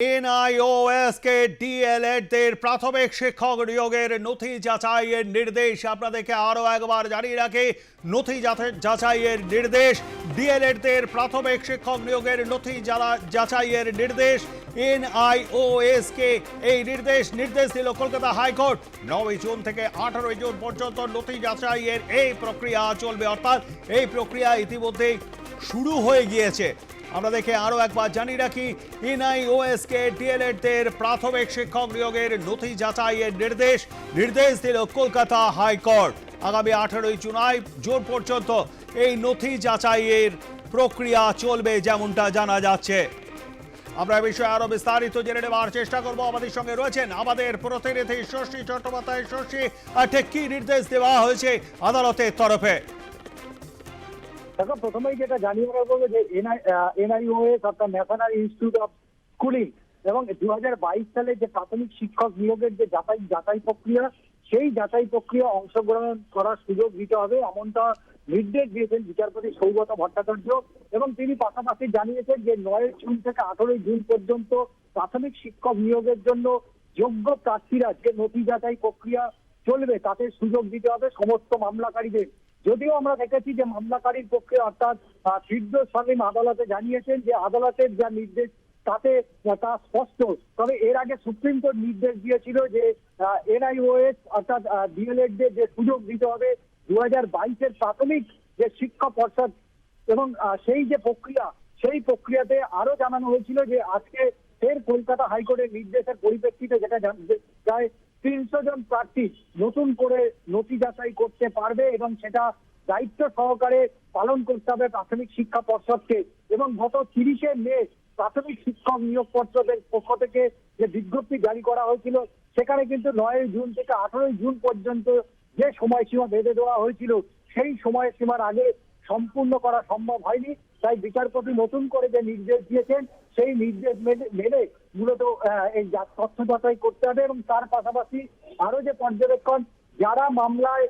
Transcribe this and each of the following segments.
NIOS কে D.El.Ed প্রাথমিক শিক্ষক নিয়োগের নথি যাচাইয়ের নির্দেশ। আপনাদেরকে আরও একবার জানিয়ে রাখি, নথি যাচাই- যাচাইয়ের নির্দেশ ডিএলএড দের প্রাথমিক শিক্ষক নিয়োগের নথি যারা- যাচাইয়ের নির্দেশ এনআইওএস কে এই নির্দেশ নির্দেশ দিল কলকাতা হাইকোর্ট। নয় জুন থেকে আঠারোই জুন পর্যন্ত নথি যাচাইয়ের এই প্রক্রিয়া চলবে। অর্থাৎ এই প্রক্রিয়া ইতিমধ্যেই শুরু হয়ে গিয়েছে। আমরা দেখে আরও একবার জানিয়ে রাখি এনআইওএস কে ডিএলএড দের প্রাথমিক শিক্ষক নিয়োগের নথি যাচাইয়ের নির্দেশ নির্দেশ দিল কলকাতা হাইকোর্ট। আগামী আঠারোই জুলাই জোর পর্যন্ত এই নথি যাচাইয়ের প্রক্রিয়া চলবে যেমনটা জানা যাচ্ছে। আমরা বিষয়ে আরও বিস্তারিত জেনে নেওয়ার চেষ্টা করব। আমাদের সঙ্গে রয়েছেন আমাদের প্রতিনিধি শশী চট্টোপাধ্যায়। শশী ঠিক কি নির্দেশ দেওয়া হয়েছে আদালতের তরফে? দেখো প্রথমেই যেটা জানিয়ে রাখব যে এনআইওএস অর্থাৎ ন্যাশনাল ইনস্টিটিউট অফ স্কুলিং এবং দু হাজার বাইশ সালে যে প্রাথমিক শিক্ষক নিয়োগের যে যাচাই যাচাই প্রক্রিয়া, সেই যাচাই প্রক্রিয়া অংশগ্রহণ করার সুযোগ দিতে হবে এমনটা নির্দেশ দিয়েছেন বিচারপতি সৌগত ভট্টাচার্য এবং তিনি পাশাপাশি জানিয়েছেন যে নয় জুন থেকে আঠারোই জুন পর্যন্ত প্রাথমিক শিক্ষক নিয়োগের জন্য যোগ্য প্রার্থীরা যে নথি যাচাই প্রক্রিয়া চলবে, তাতে সুযোগ দিতে হবে সমস্ত মামলাকারীদের। যদিও আমরা দেখেছি যে মামলাকারীর পক্ষে অর্থাৎ ফিরদৌস সালিম আদালতে জানিয়েছেন যে আদালতের যা নির্দেশ, তাতে তা স্পষ্ট। তবে এর আগে সুপ্রিম কোর্ট নির্দেশ দিয়েছিল যে এনআইওএস অর্থাৎ ডিএলএড যে সুযোগ দিতে হবে দু হাজার বাইশের প্রাথমিক যে শিক্ষা পর্ষদ এবং সেই যে প্রক্রিয়া, সেই প্রক্রিয়াতে আরও জানানো হয়েছিল যে আজকে ফের কলকাতা হাইকোর্টের নির্দেশের পরিপ্রেক্ষিতে যেটা তিনশো জন প্রার্থী নতুন করে নথি যাচাই করতে পারবে এবং সেটা দায়িত্ব সহকারে পালন করতে হবে প্রাথমিক শিক্ষা পর্ষদকে এবং গত তিরিশে মে প্রাথমিক শিক্ষক নিয়োগ পর্ষদের পক্ষ থেকে যে বিজ্ঞপ্তি জারি করা হয়েছিল, সেখানে কিন্তু নয় জুন থেকে আঠারোই জুন পর্যন্ত যে সময়সীমা বেঁধে দেওয়া হয়েছিল, সেই সময়সীমার আগে সম্পূর্ণ করা সম্ভব হয়নি। তাই বিচারপতি নতুন করে যে নির্দেশ দিয়েছেন, সেই নির্দেশ মেনে মূলত এই তথ্য যাচাই করতে হবে এবং তার পাশাপাশি আরও যে পর্যবেক্ষণ, যারা মামলায়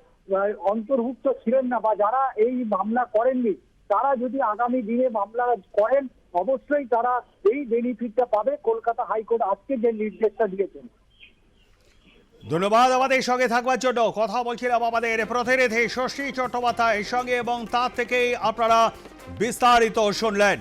অন্তর্ভুক্ত ছিলেন না বা যারা এই মামলা করেননি, তারা যদি আগামী দিনে মামলা করেন, অবশ্যই তারা এই বেনিফিটটা পাবে। কলকাতা হাইকোর্ট আজকে যে নির্দেশটা দিয়েছেন। ধন্যবাদ আমাদের সঙ্গে থাকবার জন্য। কথা বলছিলাম আমাদের প্রতিনিধি শশী চট্টোপাধ্যায়ের সঙ্গে এবং তার থেকেই আপনারা বিস্তারিত শুনলেন।